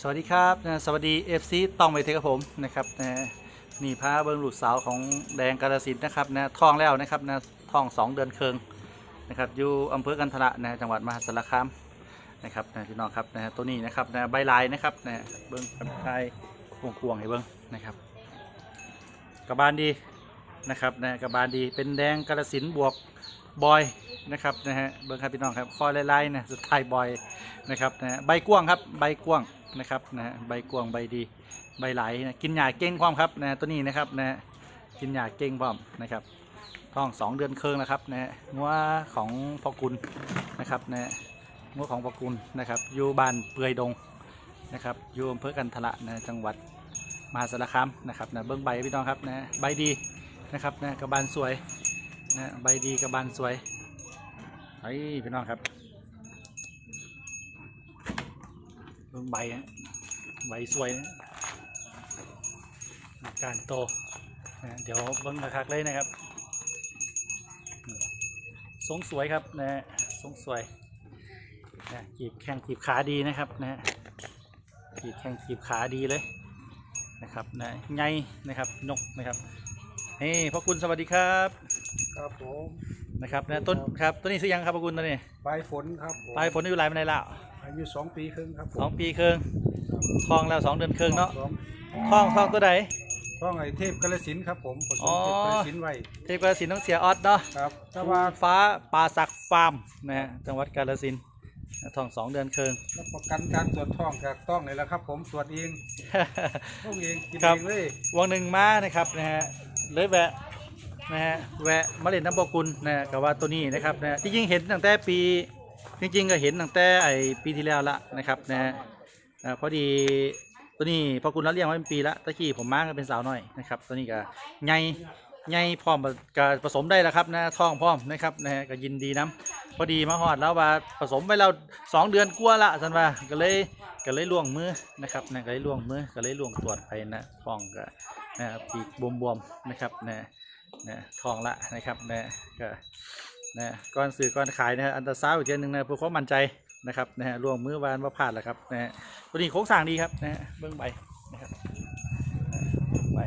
สวัสดีครับนะสวัสดี FC ต้องไปเทครับผมนะครับนะนี่พาเบิ้งลูกสาวของแดงกาลสินนะครับนะท้องแล้วนะครับนะท้องสองเดือนเคิงนะครับอยู่อำเภอกันทละนะจังหวัดมหาสารคามนะครับนะพี่น้องครับนะตัวนี้นะครับนะใบลายนะครับนะเบิ้งกันไทยกวงๆให้เบิ้งนะครับกระบาลดีนะครับนะกระบาลดีเป็นแดงกาลสินบวกบอยนะครับนะฮะเบิ้งครับพี่น้องครับคอไล่ๆนะสุดท้ายบอยนะครับนะใบกว้างครับใบกว้าง นะครับนะใบกว้างใบดีใบไหลนะกินหญ้าเก่งความครับนะตัวนี้นะครับนะกินหญ้าเก่งความนะครับท้องสองเดือนเคิงนะครับนะงัวของพ่อกุลนะครับนะงัวของพ่อกุลนะครับอยู่บ้านเปื่อยดงนะครับอยู่อำเภอกันทละนะจังหวัดมหาสารคามนะครับนะเบิ้องใบพี่น้องครับนะใบดีนะครับนะกระบาลสวยนะใบดีกระบาลสวยไอ้พี่น้องครับ เบิ่ง ใบฮะใบสวยนะการโตนะเดี๋ยวเบิ้งคักๆเลยนะครับอืมทรงสวยครับนะฮะทรงสวยนะกีบแข้งกีบขาดีนะครับนะฮะกีบแข้งกีบขาดีเลยนะครับนะไงนะครับนกนะครับเฮ้พ่อคุณสวัสดีครับครับผมนะครับนะต้นครับต้นนี้ซื้อยังครับพ่อคุณต้นนี้ปลายฝนครับผมปลายฝนอยู่หลายมันไดแล้ว อายุสองปีครึ่งครับผมสองปีครึ่งทองแล้วสองเดือนครึ่งเนาะสองทองทองตัวใด ท้องไอเทพกาลสินธุ์ครับผมผสอ๋มอเทพกาลสินธุ์ไว้เทพกาฬสินธุ์ต้องเสียออสเนาะครับแต่ตะว่าวันฟ้าป่าศักดิ์ฟาร์มนะฮะจังหวัดกาฬสินธุ์ทองสองเดือนเคิงรับประกันการตรวจท้องจากต้องเลยละครับ ผมตรวจเองต้องเองกินครับ เองเลยวังหนึ่งมานะครับนะฮะเลยแวะนะฮะแวะมาเล่นน้ำบกุลนะฮะกับว่าตัวนี้นะครับนะฮะจริงๆเห็นตั้งแต่ปี จริงๆก็เห็นตั้งแต่ไอปีที่แล้วละนะครับนะฮะอ่าพอดีตัวนี้พอคุณเราเลี้ยงไว้เป็นปีละตะกี้ผมมาก็เป็นสาวน้อยนะครับตัวนี้ก็ใหญ่ใหญ่พร้อมกับผสมได้แล้วครับนะท้องพร้อมนะครับนะฮะก็ยินดีน้ำพอดีมาหอดแล้วว่าผสมไปแล้วสองเดือนกว่าละสันว่าก็เลยก็เลยล่วงมือนะครับนะก็เลยล่วงมือก็เลยล่วงตรวจไปนะท้องก็นะครับปีกบวมๆนะครับนะนะทองละนะครับนะก็ นะก้อนสื่อก้อนขายนะฮะอันตราซาวอีกเทียหนึงนะเพื่อความมั่นใจนะครับนะฮะร่วงมือวานว่าพลาดแล้วครับนะฮะตัวนี้โค้งสร้างดีครับนะฮะเบื้องใบนะครับใบ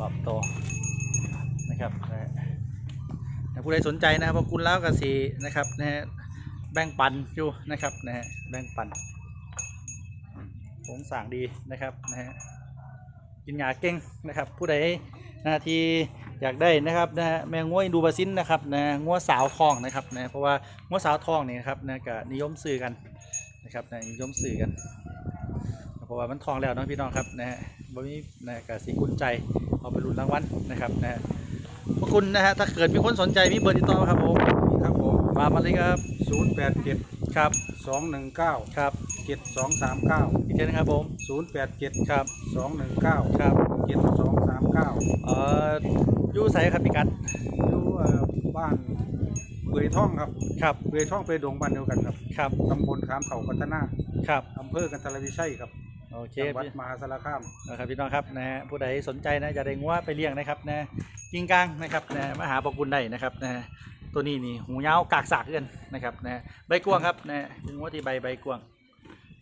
รอบโตนะครับนะฮะผู้ใดสนใจนะครับพวกคุณแล้วก็สีนะครับนะฮะแบ่งปันอยู่นะครับนะฮะแบ่งปันโครงสร้างดีนะครับนะฮะกินยาเก่งนะครับ ผู้ใดนะที่ อยากได้นะครับนะฮะแมงง้วยดูบาซินนะครับนะง้วสาวทองนะครับนะเพราะว่าง้วสาวทองนี่นะครับนะก็นิยมซื้อกันนะครับนะนิยมซื้อกันเพราะว่ามันทองแล้วเนาะพี่น้องครับนะฮะบ่มีนะก็สีกุนใจเอาไปลุ้นรางวัลนะครับนะฮะขอบคุณนะฮะถ้าเกิดมีคนสนใจมีเบอร์ติดต่อไหมครับผมครับผมมามาเลยครับศูนย์แปดเจ็ดครับสองหนึ่งเก้าครับเจ็ดสองสามเก้าอีกทีนะครับผมศูนย์แปดเจ็ดครับสองหนึ่งเก้าครับเจ็ดสองสามเก้าเอ่อ อยูใส่ครับพี่กัดอยู่เอ่อบ้านเบือยท่องครับครับเบือยท่องไปดงบ้านเดียวกันครับครับตำบลขามเขาพัฒนาครับอำเภอกันทรวิชัยครับโอเคจังหวัดพี่มหาสารคาม นะครับพี่น้องครับนะฮะผู้ใดสนใจนะจะได้งัวไปเลี้ยงนะครับนะกิงกลางนะครับนะมาหาปกุลได้นะครับนะตัวนี้นี่หูยาวกากสากเกินนะครับนะใบกวางครับนะเป็นงัวที่ใบใบกวาง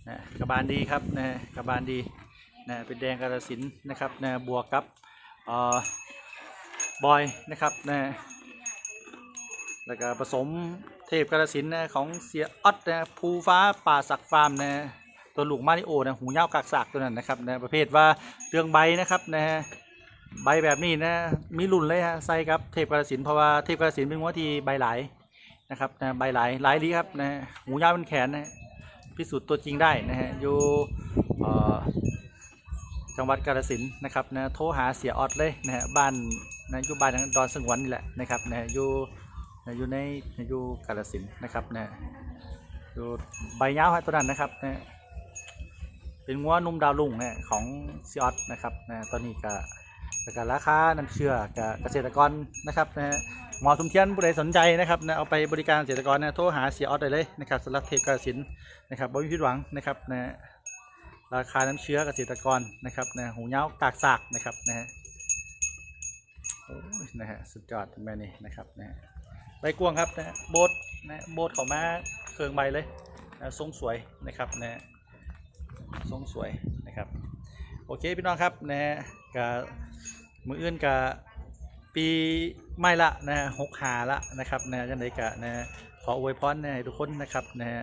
นะกระบาลดีครับนะกระบาลดีนะเป็นแดงกระสินธุ์นะครับนะบวกกับเอ่อ บอยนะครับนะแล้วก็ผสมเทพกระสินนะของเสียออดนะภูฟ้าป่าศักดิ์ฟาร์มนะตัวลูกมาริโอนะหูยากากสากตัวนั้นนะครับนะประเภทว่าเรื่องใบนะครับนะฮะใบแบบนี้นะมีรุ่นเลยฮะใส่ครับเทพกระสินเพราะว่าเทพกระสินเป็นหัวที่ใบหลายนะครับนะใบหลายหลายดีครับนะหูยาวเป็นแขนนะพิสูจน์ตัวจริงได้นะฮะอยู่จังหวัดกาฬสินนะครับนะโทรหาเสียออดเลยนะฮะบ้าน นะอยู่บ้านดอนสงวนนี่แหละนะครับนะอยู่นะอยู่ในอยู่กาฬสินนะครับนะอยู่ใบยาวฮะตัวนั้นนะครับนะเป็นงัวนุ่มดาวลุ่งนี่ของซีออสนะครับนะตอนนี้ก็แล้วก็ราคาน้ำเชื่อกับเกษตรกรนะครับนะฮะหมอทุมเทียนผู้ใดสนใจนะครับนะเอาไปบริการเกษตรกรนะโทรหาเสียออสได้เลยนะครับสำหรับเทพกสินนะครับบ่มีผิดหวังนะครับนะราคาน้ำเชื้อเกษตรกรนะครับนะหูเงากากสากนะครับนะฮะ นะฮะสุดยอดแม่นี่นะครับนะฮะใบกวางครับนะฮะโบดนะฮะโบดของมาเครื่องใบเลยนะทรงสวยนะครับนะทรงสวยนะครับ โอเคพี่น้องครับนะฮะกับมืออื่นกับปีไม่ละนะฮะหกหาละนะครับนะจังไดกะนะขออวยพรนะทุกคนนะครับนะฮะ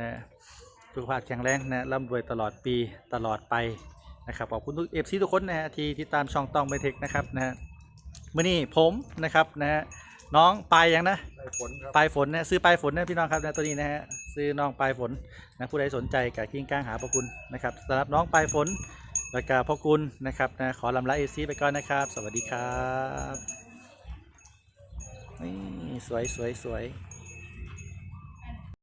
นะสุขภาพแข็งแรงนะร่ำรวยตลอดปีตลอดไปนะครับขอบคุณทุกเอฟซีทุกคนนะฮะที่ที่ตามช่องตองไปเทคนะครับนะฮะ มื่อนี้ผมนะครับนะฮะน้องปายยังนะได้ผลครับปลายฝนนะซื้อปลายฝนนะพี่น้องครับนะตัวนี้นะฮะซื้อน้องปลายฝนนะผู้ใดสนใจกับกิ้งก้างหาพระคุณนะครับสำหรับน้องปลายฝนแล้วก็พ่อคุณนะครับนะขอลำลาเอซีไปก่อนนะครับ สวัสดีครับนี่สวยสวยสวย